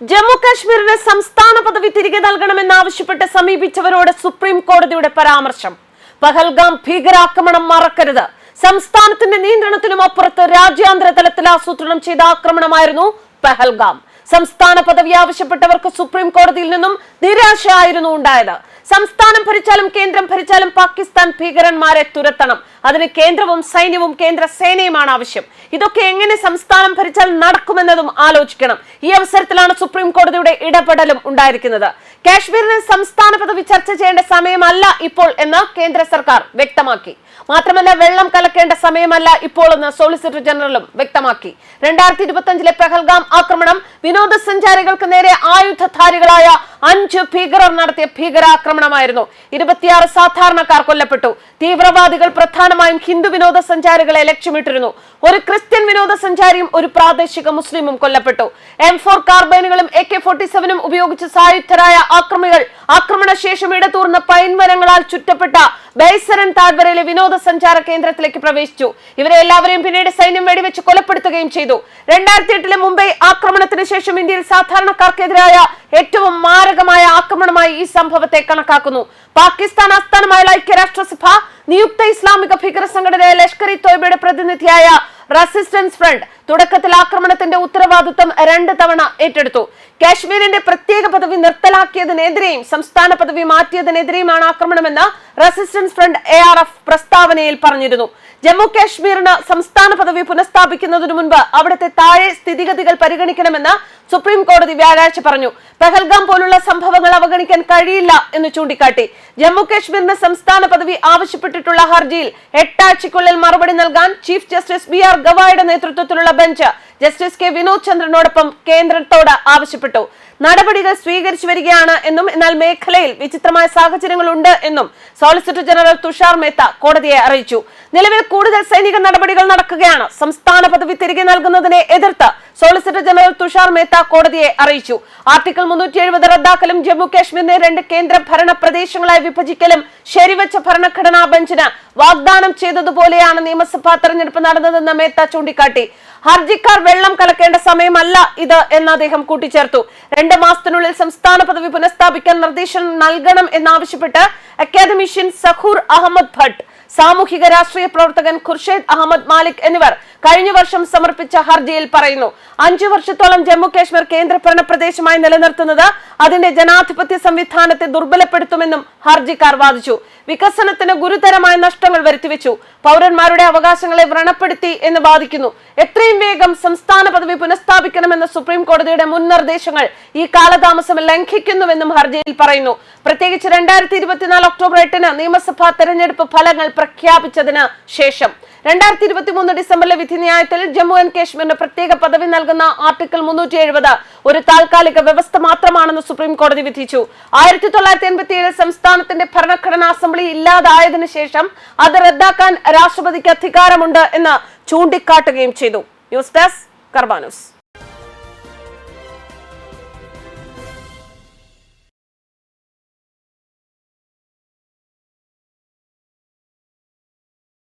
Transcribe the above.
ജമ്മു കാശ്മീരിന് സംസ്ഥാന പദവി തിരികെ നൽകണമെന്നാവശ്യപ്പെട്ട് സമീപിച്ചവരോട് സുപ്രീം കോടതിയുടെ പരാമർശം. പഹൽഗാം ഭീകരാക്രമണം മറക്കരുത്. സംസ്ഥാനത്തിന്റെ നിയന്ത്രണത്തിനും അപ്പുറത്ത് രാജ്യാന്തര തലത്തിൽ ആസൂത്രണം ചെയ്ത ആക്രമണമായിരുന്നു പഹൽഗാം. സംസ്ഥാന പദവി ആവശ്യപ്പെട്ടവർക്ക് സുപ്രീം കോടതിയിൽ നിന്നും നിരാശയായിരുന്നു ഉണ്ടായത്. സംസ്ഥാനം ഭരിച്ചാലും കേന്ദ്രം ഭരിച്ചാലും പാകിസ്ഥാൻ ഭീകരന്മാരെ തുരത്തണം. അതിന് കേന്ദ്രവും സൈന്യവും കേന്ദ്ര സേനയുമാണ് ആവശ്യം. ഇതൊക്കെ എങ്ങനെ സംസ്ഥാനം ഭരിച്ചാൽ നടക്കുമെന്നതും ആലോചിക്കണം. ഈ അവസരത്തിലാണ് സുപ്രീം കോടതിയുടെ ഇടപെടലും ഉണ്ടായിരിക്കുന്നത്. കാശ്മീരിന് സംസ്ഥാന പദവി ചർച്ച ചെയ്യേണ്ട സമയമല്ല ഇപ്പോൾ എന്ന് കേന്ദ്ര സർക്കാർ വ്യക്തമാക്കി. മാത്രമല്ല വെള്ളം കലക്കേണ്ട സമയമല്ല ഇപ്പോൾ എന്ന് സോളിസിറ്റർ ജനറലും വ്യക്തമാക്കി. രണ്ടായിരത്തി ഇരുപത്തി അഞ്ചിലെ പെഹൽഗാം ആക്രമണം വിനോദസഞ്ചാരികൾക്ക് നേരെ ആയുധധാരികളായ അഞ്ച് ഭീകരർ നടത്തിയ ഭീകരാക്രമണമായിരുന്നു. ഇരുപത്തിയാറ് സാധാരണക്കാർ കൊല്ലപ്പെട്ടു. തീവ്രവാദികൾ പ്രധാനമായും ഹിന്ദു വിനോദസഞ്ചാരികളെ ലക്ഷ്യമിട്ടിരുന്നു. ഒരു ക്രിസ്ത്യൻ വിനോദസഞ്ചാരിയും ഒരു പ്രാദേശിക മുസ്ലിമും കൊല്ലപ്പെട്ടു. എം ഫോർ കാർബൈനുകളും എ കെ ഫോർട്ടി സെവനും ഉപയോഗിച്ച് സായുധരായ ആക്രമികൾ ആക്രമണശേഷം ഇടതൂർന്ന പൈൻമരങ്ങളാൽ ചുറ്റപ്പെട്ട ബൈസരൻ താഴ്വരയിലെ വിനോദസഞ്ചാര കേന്ദ്രത്തിലേക്ക് പ്രവേശിച്ചു. ഇവരെ എല്ലാവരെയും പിന്നീട് സൈന്യം വെടിവെച്ച് കൊലപ്പെടുത്തുകയും ചെയ്തു. രണ്ടായിരത്തി എട്ടിലെ മുംബൈ ആക്രമണത്തിന് ശേഷം ഇന്ത്യയിൽ സാധാരണക്കാർക്കെതിരായ ഏറ്റവും മാരകമായ ആക്രമണമായി ഈ സംഭവത്തെ കണക്കാക്കുന്നു. പാകിസ്ഥാൻ ആസ്ഥാനമായുള്ള ഐക്യരാഷ്ട്രസഭ നിയുക്ത ഇസ്ലാമിക ഭീകര സംഘടനയായ ലഷ്കർ ഇ തോയ്ബയുടെ പ്രതിനിധിയായ റെസിസ്റ്റൻസ് ഫ്രണ്ട് തുടക്കത്തിൽ ആക്രമണത്തിന്റെ ഉത്തരവാദിത്വം രണ്ട് തവണ ഏറ്റെടുത്തു. കാശ്മീരിന്റെ പ്രത്യേക പദവി നിർത്തലാക്കിയതിനെതിരെയും സംസ്ഥാന പദവി മാറ്റിയതിനെതിരെയുമാണ് ആക്രമണമെന്ന് resistance front A R F പ്രസ്താവനയിൽ പറഞ്ഞിരുന്നു. ജമ്മു കാശ്മീരിന് സംസ്ഥാന പദവി പുനഃസ്ഥാപിക്കുന്നതിനു മുൻപ് അവിടുത്തെ താഴെ സ്ഥിതിഗതികൾ പരിഗണിക്കണമെന്ന് സുപ്രീം കോടതി വ്യാഴാഴ്ച പറഞ്ഞു പെഹൽഗാം പോലുള്ള സംഭവങ്ങൾ അവഗണിക്കാൻ കഴിയില്ല എന്ന് ചൂണ്ടിക്കാട്ടി. ജമ്മു കാശ്മീരിന് സംസ്ഥാന പദവി ആവശ്യപ്പെട്ടിട്ടുള്ള ഹർജിയിൽ എട്ടാഴ്ചയ്ക്കുള്ളിൽ മറുപടി നൽകാൻ ചീഫ് ജസ്റ്റിസ് ബി ആർ ഗവായുടെ നേതൃത്വത്തിലുള്ള ബെഞ്ച് ജസ്റ്റിസ് കെ വിനോദ് ചന്ദ്രനോടൊപ്പം കേന്ദ്രത്തോട് ആവശ്യപ്പെട്ടു. നടപടികൾ സ്വീകരിച്ചു വരികയാണ് എന്നും എന്നാൽ മേഖലയിൽ വിചിത്രമായ സാഹചര്യങ്ങളുണ്ട് എന്നും സോളിസിറ്റർ ജനറൽ തുഷാർ മേത്ത കോടതിയെ അറിയിച്ചു. നിലവിൽ കൂടുതൽ സൈനിക നടപടികൾ നടക്കുകയാണ്. സംസ്ഥാന പദവി തിരികെ നൽകുന്നതിനെ എതിർത്ത് സോളിസിറ്റർ ജനറൽ തുഷാർ മേത്ത കോടതിയെ അറിയിച്ചു. ആർട്ടിക്കിൾ മുന്നൂറ്റി എഴുപത് റദ്ദാക്കലും ജമ്മു കാശ്മീരിനെ രണ്ട് കേന്ദ്ര ഭരണ പ്രദേശങ്ങളായി വിഭജിക്കലും ശരിവച്ച ഭരണഘടനാ ബെഞ്ചിന് വാഗ്ദാനം ചെയ്തതുപോലെയാണ് നിയമസഭാ തെരഞ്ഞെടുപ്പ് നടന്നതെന്ന് മേത്ത ചൂണ്ടിക്കാട്ടി. ഹർജിക്കാർ വെള്ളം കലക്കേണ്ട സമയമല്ല ഇത് എന്ന് അദ്ദേഹം കൂട്ടിച്ചേർത്തു. രണ്ട് മാസത്തിനുള്ളിൽ സംസ്ഥാന പദവി പുനഃസ്ഥാപിക്കാൻ നിർദ്ദേശം നൽകണം എന്നാവശ്യപ്പെട്ട് അക്കാദമിഷ്യൻ സഖൂർ അഹമ്മദ് ഭട്ട് സാമൂഹിക രാഷ്ട്രീയ പ്രവർത്തകൻ ഖുർഷേദ് അഹമ്മദ് മാലിക് എന്നിവർ കഴിഞ്ഞ വർഷം സമർപ്പിച്ച ഹർജിയിൽ പറയുന്നു. അഞ്ചു വർഷത്തോളം ജമ്മു കാശ്മീർ കേന്ദ്രഭരണ പ്രദേശമായി നിലനിർത്തുന്നത് അതിന്റെ ജനാധിപത്യ സംവിധാനത്തെ ദുർബലപ്പെടുത്തുമെന്നും ഹർജിക്കാർ വാദിച്ചു. വികസനത്തിന് ഗുരുതരമായ നഷ്ടങ്ങൾ വരുത്തിവെച്ചു. പൗരന്മാരുടെ അവകാശങ്ങളെ വ്രണപ്പെടുത്തി എന്ന് വാദിക്കുന്നു. എത്രയും വേഗം സംസ്ഥാന പദവി പുനഃസ്ഥാപിക്കണമെന്ന സുപ്രീം കോടതിയുടെ മുൻ നിർദ്ദേശങ്ങൾ ഈ കാലതാമസം ലംഘിക്കുന്നുവെന്നും ഹർജിയിൽ പറയുന്നു. പ്രത്യേകിച്ച് രണ്ടായിരത്തി ഇരുപത്തിനാല് ഒക്ടോബർ എട്ടിന് നിയമസഭാ തെരഞ്ഞെടുപ്പ് ഫലങ്ങൾ പ്രഖ്യാപിച്ചതിന് ശേഷം. രണ്ടായിരത്തി ഇരുപത്തി മൂന്ന് ഡിസംബറിലെ വിധിന്യായത്തിൽ ജമ്മു ആൻഡ് കാശ്മീരിന് പ്രത്യേക പദവി നൽകുന്ന ആർട്ടിക്കിൾ മുന്നൂറ്റി എഴുപത് ഒരു താൽക്കാലിക വ്യവസ്ഥ മാത്രമാണെന്ന് സുപ്രീം കോടതി വിധിച്ചു. ആയിരത്തി തൊള്ളായിരത്തി എൺപത്തി ഏഴ് സംസ്ഥാനത്തിന്റെ ഭരണഘടനാ അസംബ്ലി ഇല്ലാതായതിനു ശേഷം അത് റദ്ദാക്കാൻ രാഷ്ട്രപതിക്ക് അധികാരമുണ്ട് എന്ന് ചൂണ്ടിക്കാട്ടുകയും ചെയ്തു. News desk കർബാനൂസ്